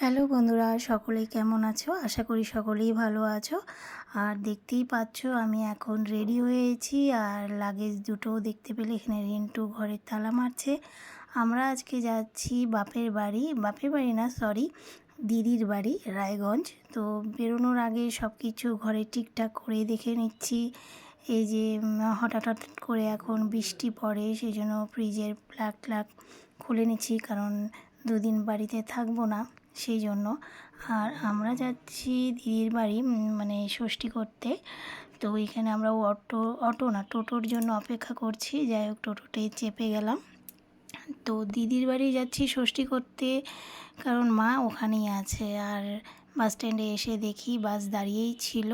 Hello বন্ধুরা সকলেই কেমন আছো? আশা করি সকলেই ভালো আছো। আর দেখতেই পাচ্ছ, আমি এখন রেডি হয়েছি আর লাগেজ দুটো দেখতে পেলে এখানে রিন্টু ঘরের তালা মারছে। আমরা আজকে যাচ্ছি বাপের বাড়ি। বাপের বাড়ি না সরি দিদির বাড়ি, রায়গঞ্জ। তো বেরোনোর আগে সব কিছু ঘরে ঠিকঠাক করে দেখে নিচ্ছি। এই যে হঠাৎ হঠাৎ করে এখন বৃষ্টি পড়ে সেই জন্য ফ্রিজের প্লাগ প্লাগ খুলে নিচ্ছি। কারণ দুদিন বাড়িতে থাকব না। সেই জন্য। আর আমরা যাচ্ছি দিদির বাড়ি মানে ষষ্ঠী করতে। তো এখানে আমরা অটো অটো না, টোটোর জন্য অপেক্ষা করছি। যাই হোক টোটোতে চেপে গেলাম। তো দিদির বাড়ি যাচ্ছি ষষ্ঠী করতে, কারণ মা ওখানেই আছে। আর বাস স্ট্যান্ডে এসে দেখি বাস দাঁড়িয়েই ছিল।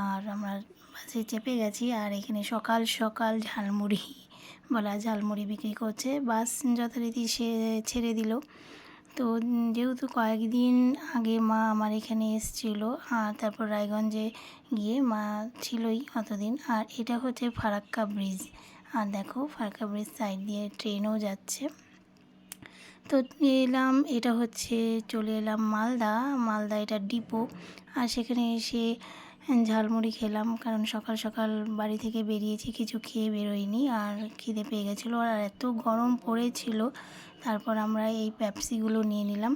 আর আমরা বাসে চেপে গেছি। আর এখানে সকাল সকাল ঝালমুড়ি, বলা ঝালমুড়ি বিক্রি করছে। বাস যথারীতি সে ছেড়ে দিল। তো যেহেতু কয়েকদিন আগে মা আমার এখানে এসছিল, আর তারপর রায়গঞ্জে গিয়ে মা ছিলই অতদিন। আর এটা হচ্ছে ফারাক্কা ব্রিজ। আর দেখো, ফারাক্কা ব্রিজ সাইড দিয়ে ট্রেনও যাচ্ছে। তো এলাম, এটা হচ্ছে, চলে এলাম মালদা। মালদা এটা ডিপো। আর সেখানে এসে ঝালমুড়ি খেলাম, কারণ সকাল সকাল বাড়ি থেকে বেরিয়েছি, কিছু খেয়ে বেরোইনি আর খিদে পেয়ে গেছিল, আর এত গরম পড়েছিল, তারপর আমরা এই পেপসিগুলো নিয়ে নিলাম,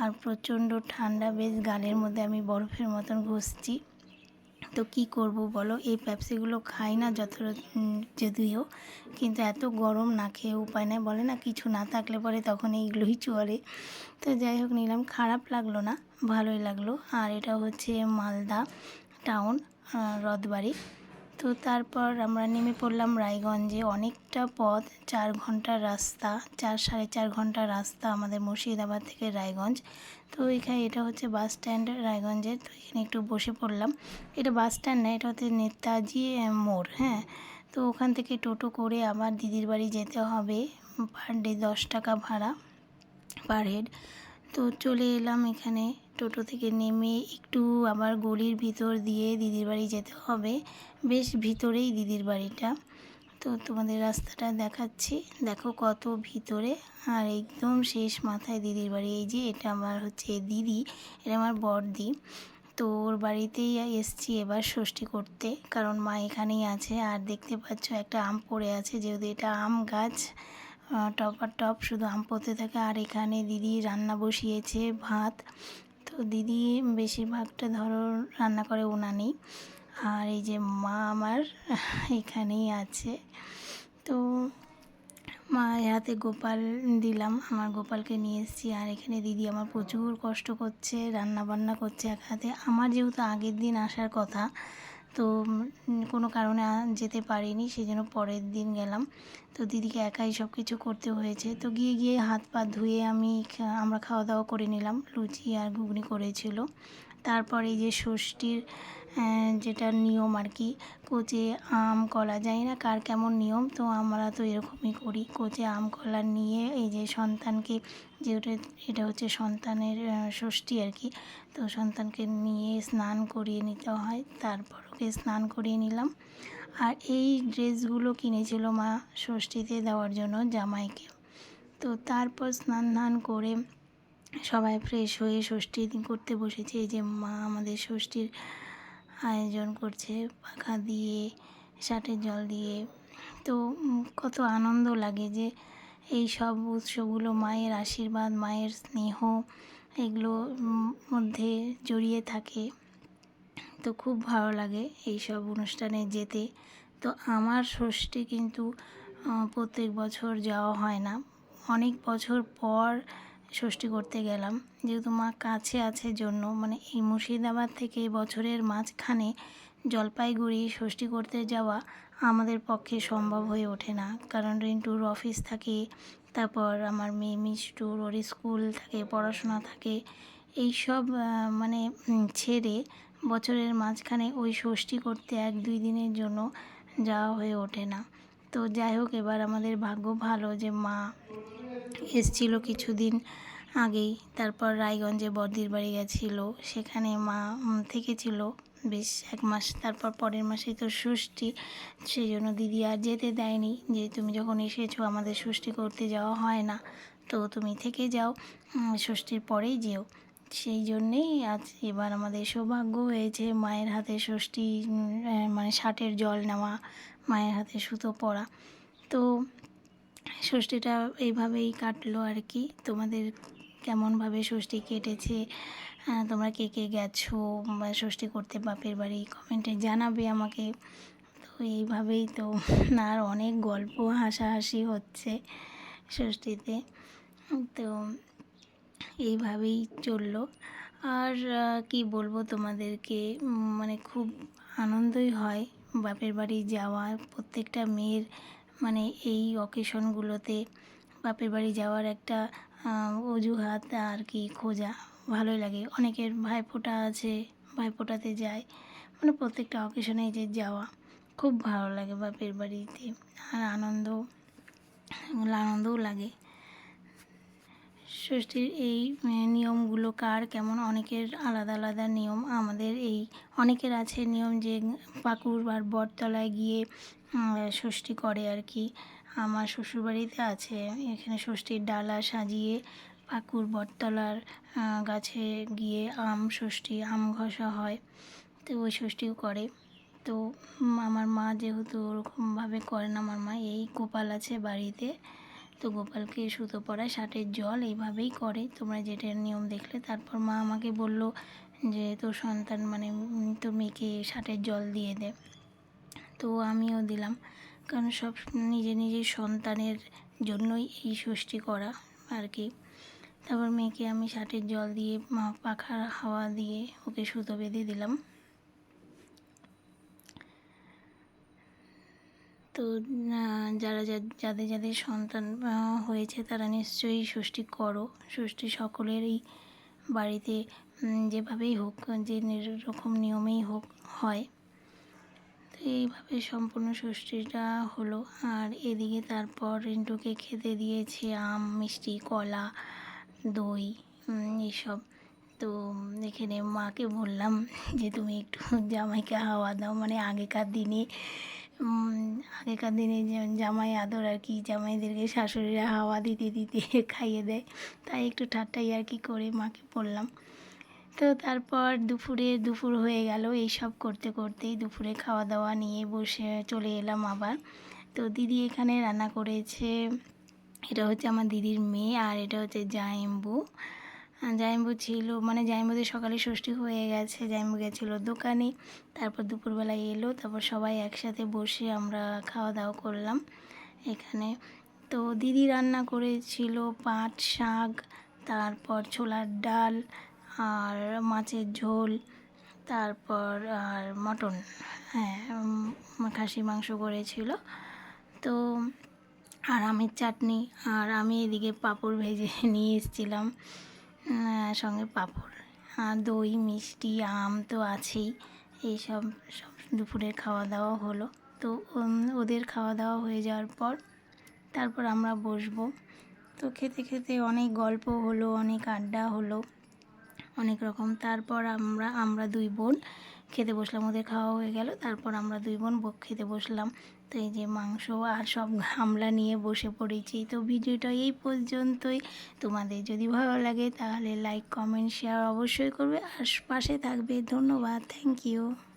আর প্রচণ্ড ঠান্ডা, বেশ গালের মধ্যে আমি বরফের মতন ঘষছি, তো কি করব বলো, এই পেপসিগুলো খাই না যত যদিও, কিন্তু এত গরম না খেয়ে উপায় নেই, বলে না কিছু না থাকলে পরে তখন এইগুলোই চলে, তো যাই হোক নিলাম, খারাপ লাগল না, ভালোই লাগল, আর এটা হচ্ছে মালদা টাউন রথবাড়ি। তো তারপর আমরা নেমে পড়লাম রায়গঞ্জে। অনেকটা পথ, চার ঘণ্টার রাস্তা, চার সাড়ে চার ঘণ্টার রাস্তা আমাদের মুর্শিদাবাদ থেকে রায়গঞ্জ। তো এখানে এটা হচ্ছে বাস স্ট্যান্ড রায়গঞ্জের তো এখানে একটু বসে পড়লাম। এটা বাস স্ট্যান্ড না, এটা হচ্ছে নেতাজি মোড় হ্যাঁ? তো ওখান থেকে টোটো করে আবার দিদির বাড়ি যেতে হবে পার ডে দশ টাকা ভাড়া, পার হেড। তো চলে এলাম এখানে। টোটো থেকে নেমে একটু আবার গলির ভিতর দিয়ে দিদির বাড়ি যেতে হবে। বেশ ভিতরেই দিদির বাড়িটা। তো তোমাদের রাস্তাটা দেখাচ্ছি। দেখো কত ভিতরে। আর একদম শেষ মাথায় দিদির বাড়ি। এই যে এটা আমার হচ্ছে দিদি, এটা আমার বড়দি। তো ওর বাড়িতেই এসছি এবার ষষ্ঠী করতে। কারণ মা এখানেই আছে। আর দেখতে পাচ্ছ একটা আম পড়ে আছে, যেহেতু এটা আম গাছ। টপ আর টপ শুধু আম পড়তে থাকে। আর এখানে দিদি রান্না বসিয়েছে ভাত। তো দিদি বেশিরভাগটা ধরো রান্না করে উনানি আর এই যে মা আমার এখানেই আছে। তো মায়ের হাতে গোপাল দিলাম, আমার গোপালকে নিয়ে এসেছি। আর এখানে দিদি আমার প্রচুর কষ্ট করছে রান্না বান্না করছে এক হাতে। আমার যেহেতু আগের দিন আসার কথা তো কোনো কারণে যেতে পারিনি সেই জন্য পরের দিন গেলাম। তো দিদিকে একাই সব কিছু করতে হয়েছে। তো গিয়ে গিয়ে হাত পা ধুয়ে আমি আমরা খাওয়া দাওয়া করে নিলাম। লুচি আর ঘুগনি করেছিল। তারপর এই যে ষষ্ঠীর যেটা নিয়ম আর কি, কোচে আম কলা, জানি না কার কেমন নিয়ম, তো আমরা তো এরকমই করি। কোচে আম কলা নিয়ে এই যে সন্তানকে, যেহেতু এটা হচ্ছে সন্তানের ষষ্ঠী আর কি, তো সন্তানকে নিয়ে স্নান করিয়ে নিতে হয়। তারপর ওকে স্নান করিয়ে নিলাম। আর এই ড্রেসগুলো কিনেছিল মা ষষ্ঠীতে দেওয়ার জন্য জামাইকে। তো তারপর স্নান ধান করে সবাই ফ্রেশ হয়ে ষষ্ঠী করতে বসেছে। যে মা আমাদের ষষ্ঠীর আয়োজন করছে, পাখা দিয়ে ষাটের জল দিয়ে। তো কত আনন্দ লাগে যে এই সব উৎসবগুলো মায়ের আশীর্বাদ, মায়ের স্নেহ, এগুলো মধ্যে জড়িয়ে থাকে। তো খুব ভালো লাগে এই সব অনুষ্ঠানে যেতে। তো আমার ষষ্ঠী কিন্তু প্রত্যেক বছর যাওয়া হয় না। অনেক বছর পর ষষ্ঠী করতে গেলাম। যেহেতু মা কাছে আছে জন্য মানে এই মুর্শিদাবাদ থেকে বছরের মাঝখানে জলপাইগুড়ি ষষ্ঠী করতে যাওয়া আমাদের পক্ষে সম্ভব হয়ে ওঠে না। কারণ রিন্টুর অফিস থাকে, তারপর আমার মেয়ে মিষ্টুর, ওর স্কুল থাকে, পড়াশোনা থাকে। এই সব মানে ছেড়ে বছরের মাঝখানে ওই ষষ্ঠী করতে এক দুই দিনের জন্য যাওয়া হয়ে ওঠে না। তো যাই হোক, এবার আমাদের ভাগ্য ভালো যে মা এসছিল কিছুদিন আগেই। তারপর রায়গঞ্জে বর্দির বাড়ি গেছিল। সেখানে মা থেকেছিল বেশ এক মাস। তারপর পরের মাসেই তো ষষ্ঠী। সেই জন্য দিদি আর যেতে দেয়নি। যে তুমি যখন এসেছ, আমাদের ষষ্ঠী করতে যাওয়া হয় না। তো তুমি থেকে যাও। ষষ্ঠীর পরেই যেও। সেই জন্যেই আজ এবার আমাদের সৌভাগ্য হয়েছে মায়ের হাতে ষষ্ঠী মানে ষাটের জল নেওয়া, মায়ের হাতে সুতো পরা। তো ষষ্ঠীটা এইভাবেই কাটলো আর কি। তোমাদের কেমনভাবে ষষ্ঠী কেটেছে? তোমরা কে কে গেছো? বা ষষ্ঠী করতে বাপের বাড়ি কমেন্টে জানাবে আমাকে। তো এইভাবেই তো আর অনেক গল্প হাসাহাসি হচ্ছে ষষ্ঠীতে। তো এইভাবেই চলল। আর কি বলব তোমাদেরকে? মানে খুব আনন্দই হয় বাপের বাড়ি যাওয়া। প্রত্যেকটা মেয়ের মানে এই অকেশনগুলোতে বাপের বাড়ি যাওয়ার একটা অজুহাত আর কি খোঁজা। ভালোই লাগে। অনেকের ভাইফোঁটা আছে, ভাইফোঁটাতে যায়। মানে প্রত্যেকটা অকেশনে যে যাওয়া, খুব ভালো লাগে বাপের বাড়িতে। আর আনন্দ আনন্দও লাগে। ষষ্ঠীর এই নিয়মগুলো কার? কেমন অনেকের আলাদা আলাদা নিয়ম। আমাদের এই, অনেকের আছে নিয়ম যে পাকুর আর বটতলায় গিয়ে ষষ্ঠী করে আর কি। আমার শ্বশুরবাড়িতে আছে, এখানে ষষ্ঠীর ডালা সাজিয়ে পাকুর বটতলার গাছে গিয়ে আম ষষ্ঠী, আম ঘষা হয়, তো ওই ষষ্ঠীও করে। তো আমার মা যেহেতু ওরকমভাবে করে না আমার মা এই গোপাল আছে বাড়িতে। তো গোপালকে সুতো পরায় ষাটের জল এইভাবেই করে। তোমরা যেটা নিয়ম দেখলে, তারপর মা আমাকে বলল যে, তোর সন্তান মানে তোর মেয়েকে ষাটের জল দিয়ে দে। তো আমিও দিলাম। কারণ সব নিজে নিজের সন্তানের জন্যই এই ষষ্ঠী করা আর কি। তারপর মেয়েকে আমি ষাটের জল দিয়ে মা- পাখার হাওয়া দিয়ে ওকে সুতো বেঁধে দিলাম। তো যারা যাদের যাদের সন্তান হয়েছে তারা নিশ্চয়ই ষষ্ঠী করো। ষষ্ঠী সকলেরই বাড়িতে যেভাবেই হোক, যে রকম নিয়মেই হোক, হয়। তো এইভাবে সম্পূর্ণ ষষ্ঠীটা হলো। আর এদিকে তারপর রিন্টুকে খেতে দিয়েছে আম, মিষ্টি, কলা, দই এইসব তো, এখানে মাকে বললাম যে, তুমি একটু জামাইকে হাওয়া দাও। মানে আগেকার দিনে আগেকার দিনে জামাই আদর আর কি, জামাইদেরকে শাশুড়িরা হাওয়া দিতে দিতে খাইয়ে দেয়। তাই একটু ঠাট্টাই আর কি করে মাকে বললাম তো তারপর দুপুরে, দুপুর হয়ে গেল। এই সব করতে করতেই দুপুরে খাওয়া দাওয়া নিয়ে বসে চলে এলাম আবার। তো দিদি এখানে রান্না করেছে, এটা হচ্ছে আমার দিদির মেয়ে আর এটা হচ্ছে জায়েম্বু আহ, জায়েম্বু ছিল মানে জায়েম্বুদের সকালে ষষ্ঠী হয়ে গেছে জায়েম্বু গেছিল দোকানে তারপর দুপুরবেলায় এলো তারপর সবাই একসাথে বসে আমরা খাওয়া দাওয়া করলাম এখানে। তো দিদি রান্না করেছিল পাট শাক তারপর ছোলার ডাল আর মাছের ঝোল তারপর আর মটন হ্যাঁ খাসির মাংস করেছিল। তো আর আমের চাটনি আর আমি এদিকে পাঁপড় ভেজে নিয়ে এসেছিলাম। সঙ্গে পাঁপড় আর দই, মিষ্টি, আম তো আছেই। এইসব, সব দুপুরের খাওয়া দাওয়া হলো। তো ওদের খাওয়া দাওয়া হয়ে যাওয়ার পর তারপর আমরা বসবো। তো খেতে খেতে অনেক গল্প হলো, অনেক আড্ডা হলো। অনেক রকম। তারপর আমরা আমরা দুই বোন খেতে বসলাম, ওদের খাওয়া হয়ে গেল। তারপর আমরা দুই বোন খেতে বসলাম। তো এই যে মাংস আর সব গামলা নিয়ে বসে পড়েছি। তো ভিডিওটা এই পর্যন্তই। তোমাদের যদি ভালো লাগে তাহলে লাইক কমেন্ট শেয়ার অবশ্যই করবে। আর পাশে থাকবে। ধন্যবাদ। Thank you